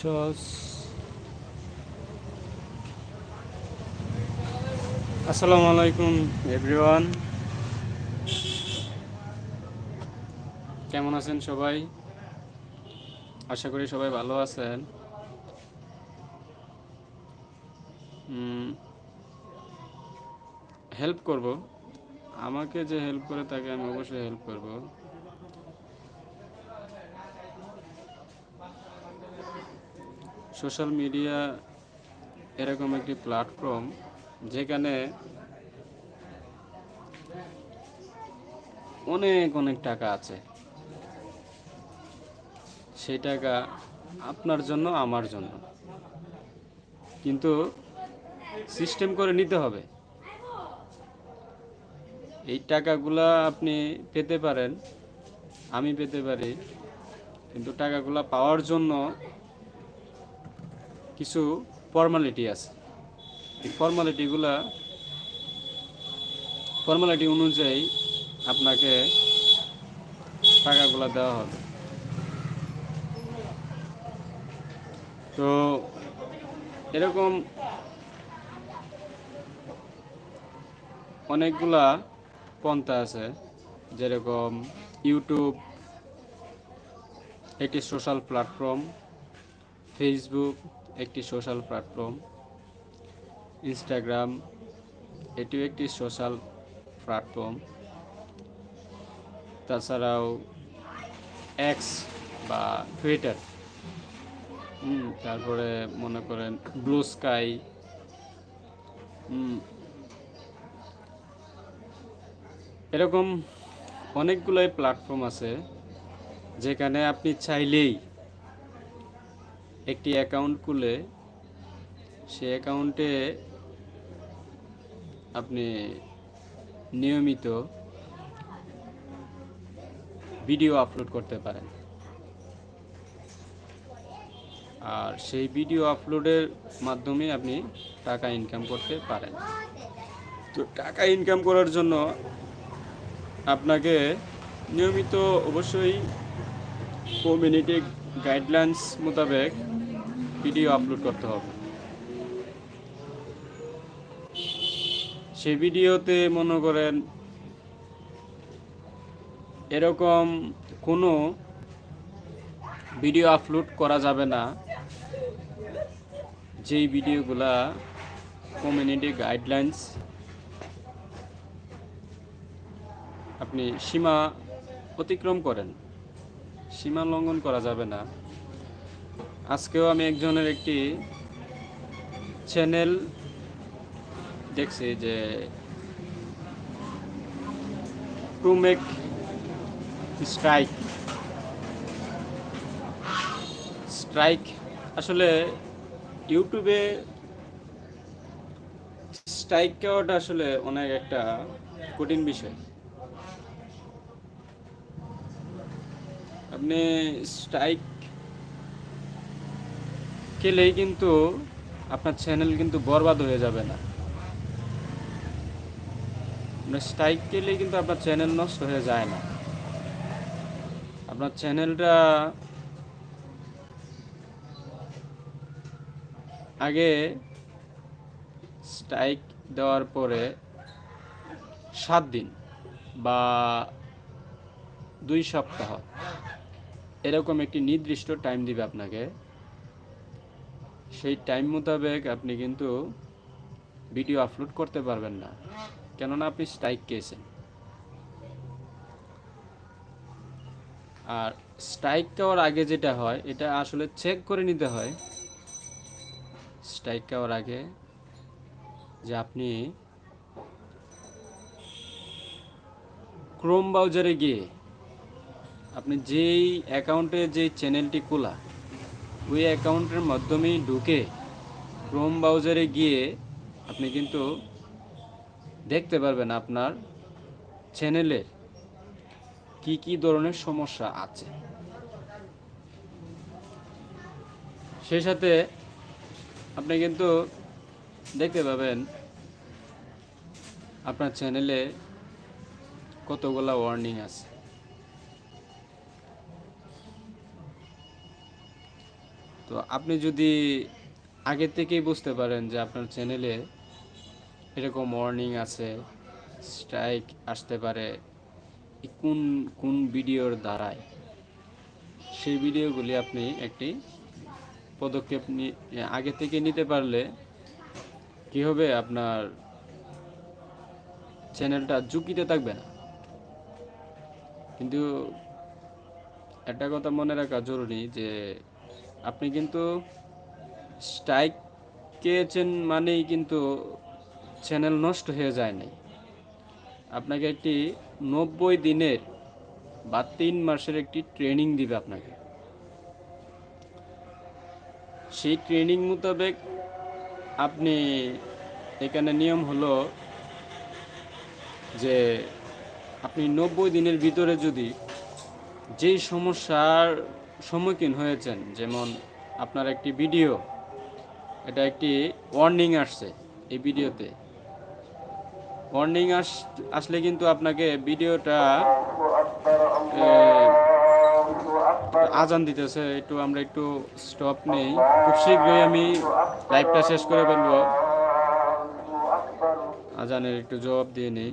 চস আসসালামু আলাইকুম এভরিওয়ান কেমন আছেন সবাই? আশা করি সবাই ভালো আছেন। হেল্প করব। আমাকে যে হেল্প করে তাকে আমি অবশ্যই হেল্প করব। সোশ্যাল মিডিয়া এরকম একটি প্ল্যাটফর্ম যেখানে অনেক অনেক টাকা আছে। সেই টাকা আপনার জন্য, আমার জন্য। কিন্তু সিস্টেম করে নিতে হবে। এই টাকাগুলা আপনি পেতে পারেন। আমি পেতে পারি। কিন্তু টাকাগুলা পাওয়ার জন্য কিছু ফর্মালিটি আছে। এই ফর্মালিটিগুলা ফর্মালিটি অনুযায়ী আপনাকে টাকাগুলা দেওয়া হবে। তো এরকম অনেকগুলা পন্থা আছে, যেরকম ইউটিউব, একটি সোশ্যাল প্ল্যাটফর্ম ফেসবুক একটি সোশ্যাল প্ল্যাটফর্ম ইনস্টাগ্রাম এটিও একটি সোশ্যাল প্ল্যাটফর্ম তাছাড়াও এক্স বা টুইটার তারপরে মনে করেন ব্লু স্কাই এরকম অনেকগুলোই প্ল্যাটফর্ম আছে যেখানে আপনি চাইলেই একটি অ্যাকাউন্ট খুলে সে অ্যাকাউন্টে আপনি নিয়মিত ভিডিও আপলোড করতে পারেন। আর সেই ভিডিও আপলোডের মাধ্যমে আপনি টাকা ইনকাম করতে পারেন। তো টাকা ইনকাম করার জন্য আপনাকে নিয়মিত অবশ্যই কমিউনিটি গাইডলাইন্স মোতাবেক ভিডিও আপলোড করতে হবে। সেই ভিডিওতে মনে করেন এরকম কোনো ভিডিও আপলোড করা যাবে না, যেই ভিডিওগুলা কমিউনিটি গাইডলাইন্স আপনি সীমা অতিক্রম করেন। সীমা লঙ্ঘন করা যাবে না। আজকেও আমি একজনের একটি চ্যানেল দেখছি যে টু মেক স্ট্রাইক। স্ট্রাইক আসলে ইউটিউবে স্ট্রাইক দেওয়াটা আসলে অনেক একটা কঠিন বিষয়। আপনি স্ট্রাইক খেলেই কিন্তু আপনার চ্যানেল কিন্তু বরবাদ হয়ে যাবে না। স্ট্রাইক খেলেই কিন্তু আপনার চ্যানেল নষ্ট হয়ে যায় না। আপনার চ্যানেলটা আগে স্ট্রাইক দেওয়ার পরে সাত দিন বা দুই সপ্তাহ এরকম একটি নির্দিষ্ট টাইম দিবে আপনাকে। সেই টাইম মোতাবেক আপনি কিন্তু ভিডিও আপলোড করতে পারবেন না। কেননা আপনি স্ট্রাইক খেয়েছেন। আর স্ট্রাইক দেওয়ার আগে যেটা হয়, এটা আসলে চেক করে নিতে হয়। স্ট্রাইক দেওয়ার আগে যে আপনি ক্রোম ব্রাউজারে গিয়ে আপনি যেই অ্যাকাউন্টে যে চ্যানেলটি খোলা ওই অ্যাকাউন্টের মাধ্যমেই ঢুকে ক্রোম ব্রাউজারে গিয়ে আপনি কিন্তু দেখতে পারবেন আপনার চ্যানেলের কি কি ধরনের সমস্যা আছে। সেই সাথে আপনি কিন্তু দেখতে পাবেন আপনার চ্যানেলে কতগুলা ওয়ার্নিং আছে। তো আপনি যদি আগে থেকেই বুঝতে পারেন যে আপনার চ্যানেলে এরকম ওয়ার্নিং আছে স্ট্রাইক আসতে পারে কোন কোন ভিডিওর দ্বারায়, সেই ভিডিওগুলি আপনি একটি পদক্ষেপ আগে থেকে নিতে পারলে কি হবে? আপনার চ্যানেলটা ঝুঁকিতে থাকবে না। কিন্তু একটা কথা মনে রাখা জরুরি যে আপনি কিন্তু স্ট্রাইক পেয়েছেন মানেই কিন্তু চ্যানেল নষ্ট হয়ে যায় নাই। আপনাকে একটি নব্বই দিনের বা তিন মাসের একটি ট্রেনিং দিবে আপনাকে। সেই ট্রেনিং মোতাবেক আপনি এখানে নিয়ম হলো যে আপনি নব্বই দিনের ভিতরে যদি যেই সমস্যার সম্মুখীন হয়েছেন, যেমন আপনার একটি ভিডিও, এটা একটি ওয়ার্নিং আসছে এই ভিডিওতে। ওয়ার্নিং আস, আসলে কিন্তু আপনাকে ভিডিওটা আজান দিতেছে, একটু আমরা একটু স্টপ নেই। খুব শীঘ্রই আমি লাইভটা শেষ করে ফেলব। আজানের একটু জবাব দিয়ে নেই।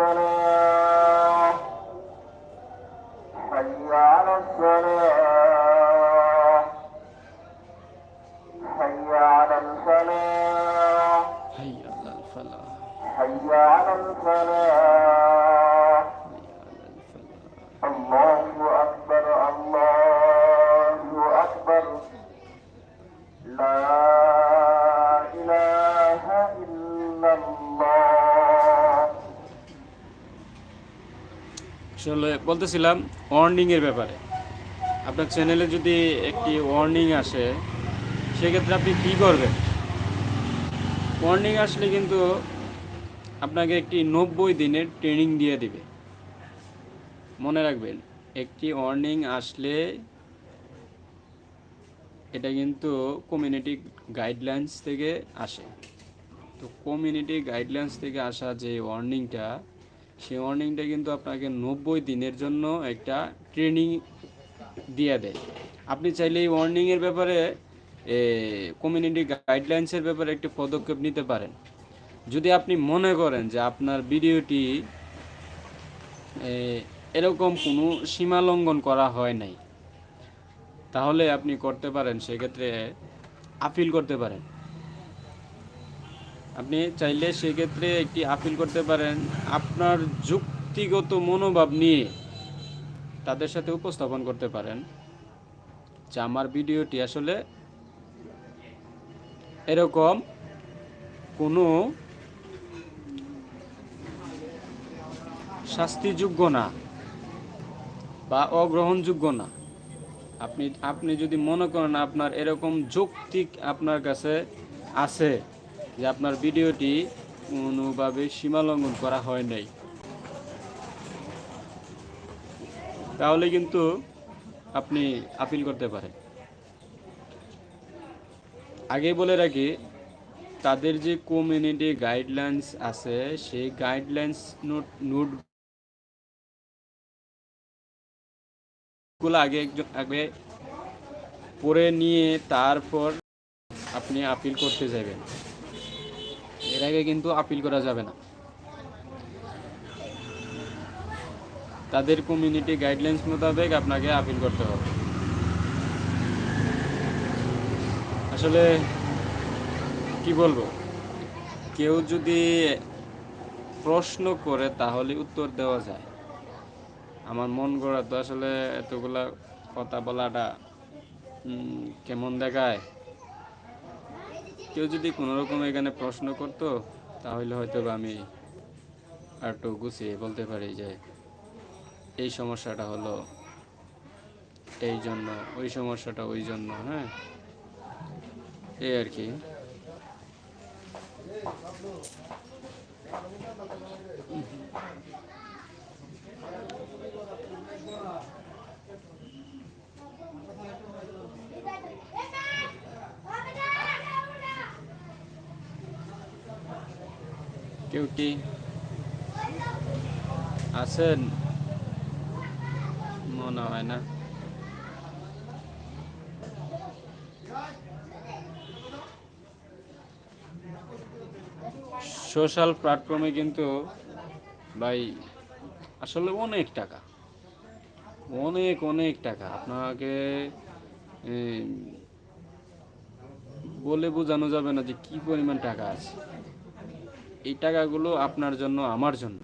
لا إله إلا الله আসলে বলতেছিলাম ওয়ার্নিং এর ব্যাপারে আপনার চ্যানেলে যদি একটি ওয়ার্নিং আসে সেক্ষেত্রে আপনি কী করবেন ওয়ার্নিং আসলে কিন্তু আপনাকে একটি নব্বই দিনের ট্রেনিং দিয়ে দিবে মনে রাখবেন একটি ওয়ার্নিং আসলে এটা কিন্তু কমিউনিটি গাইডলাইন্স থেকে আসে। তো কমিউনিটি গাইডলাইন্স থেকে আসা যে ওয়ার্নিংটা সেই ওয়ার্নিংটা কিন্তু আপনাকে নব্বই দিনের জন্য একটা ট্রেনিং দিয়ে দেয়। আপনি চাইলে এই ওয়ার্নিংয়ের ব্যাপারে কমিউনিটি গাইডলাইন্সের ব্যাপারে একটি পদক্ষেপ নিতে পারেন। যদি আপনি মনে করেন যে আপনার ভিডিওটি এরকম কোনো সীমা লঙ্ঘন করা হয় নাই তাহলে আপনি করতে পারেন, সেক্ষেত্রে আপিল করতে পারেন। আপনি চাইলে সেক্ষেত্রে একটি আপিল করতে পারেন। আপনার যুক্তিগত মনোভাব নিয়ে তাদের সাথে উপস্থাপন করতে পারেন। যে আমার ভিডিওটি আসলে এরকম কোনো শাস্তিযোগ্য না বা অগ্রহণযোগ্য না। আপনি আপনি যদি মনে করেন আপনার এরকম যৌক্তিক আপনার কাছে আছে যে আপনার ভিডিওটি কোনোভাবে সীমালঙ্ঘন করা হয় নাই, তাহলে কিন্তু আপনি আপিল করতে পারেন। আগে বলে রাখি, তাদের যে কমিউনিটি গাইডলাইন্স আছে, সেই গাইডলাইন্স নোট নোট গুলো আগে একজন আগে পড়ে নিয়ে তারপর আপনি আপিল করতে যাবেন। এর আগে কিন্তু আপিল করা যাবে না। তাদের কমিউনিটি গাইডলাইন্স মোতাবেক আপনাকে আপিল করতে হবে। আসলে কি বলব? কেউ যদি প্রশ্ন করে তাহলে উত্তর দেওয়া যায়। আমার মন গড়া তো আসলে এতগুলা কথা বলাটা কেমন দেখায়? কেউ যদি কোনো রকম এখানে প্রশ্ন করতো, তাহলে হয়তো আমি একটু গুছিয়ে বলতে পারি যে, এই সমস্যাটা হলো এই জন্য, ওই সমস্যাটা ওই জন্য হ্যাঁ? এই আর কি। কেউ কি আছেন মনে হয় না সোশ্যাল প্ল্যাটফর্মে কিন্তু, ভাই, আসলে অনেক টাকা। অনেক অনেক টাকা। আপনাকে বলে বোঝানো যাবে না যে কি পরিমাণ টাকা আছে। এই টাকাগুলো আপনার জন্য, আমার জন্য।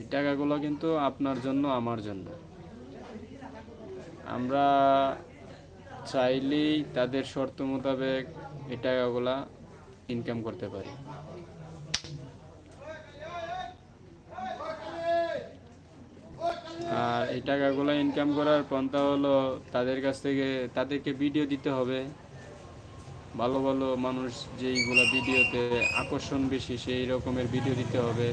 এই টাকাগুলো কিন্তু আপনার জন্য, আমার জন্য। আমরা চাইলেই তাদের শর্ত মোতাবেক এই টাকাগুলা ইনকাম করতে পারি। আর এই টাকাগুলো ইনকাম করার পন্থা হলো তাদের কাছ থেকে, তাদেরকে ভিডিও দিতে হবে। ভালো ভালো মানুষ যেইগুলো ভিডিওতে আকর্ষণ বেশি, সেই রকমের ভিডিও দিতে হবে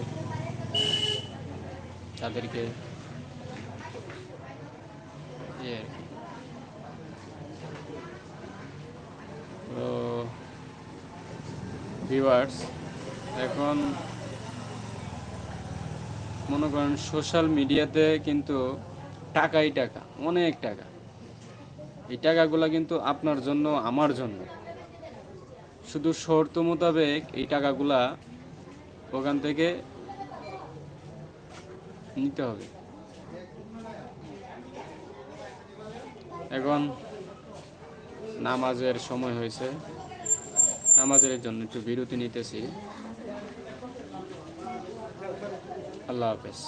তাদেরকে। তো এখন মনে করেন সোশ্যাল মিডিয়াতে কিন্তু টাকাই টাকা, অনেক টাকা। এই টাকাগুলো কিন্তু আপনার জন্য, আমার জন্য। শুধু শর্ত মোতাবেক এই টাকাগুলা ওখান থেকে নিতে হবে। এখন নামাজের সময় হয়েছে। নামাজের জন্য একটু বিরতি নিতেছি। আল্লাহ হাফেজ।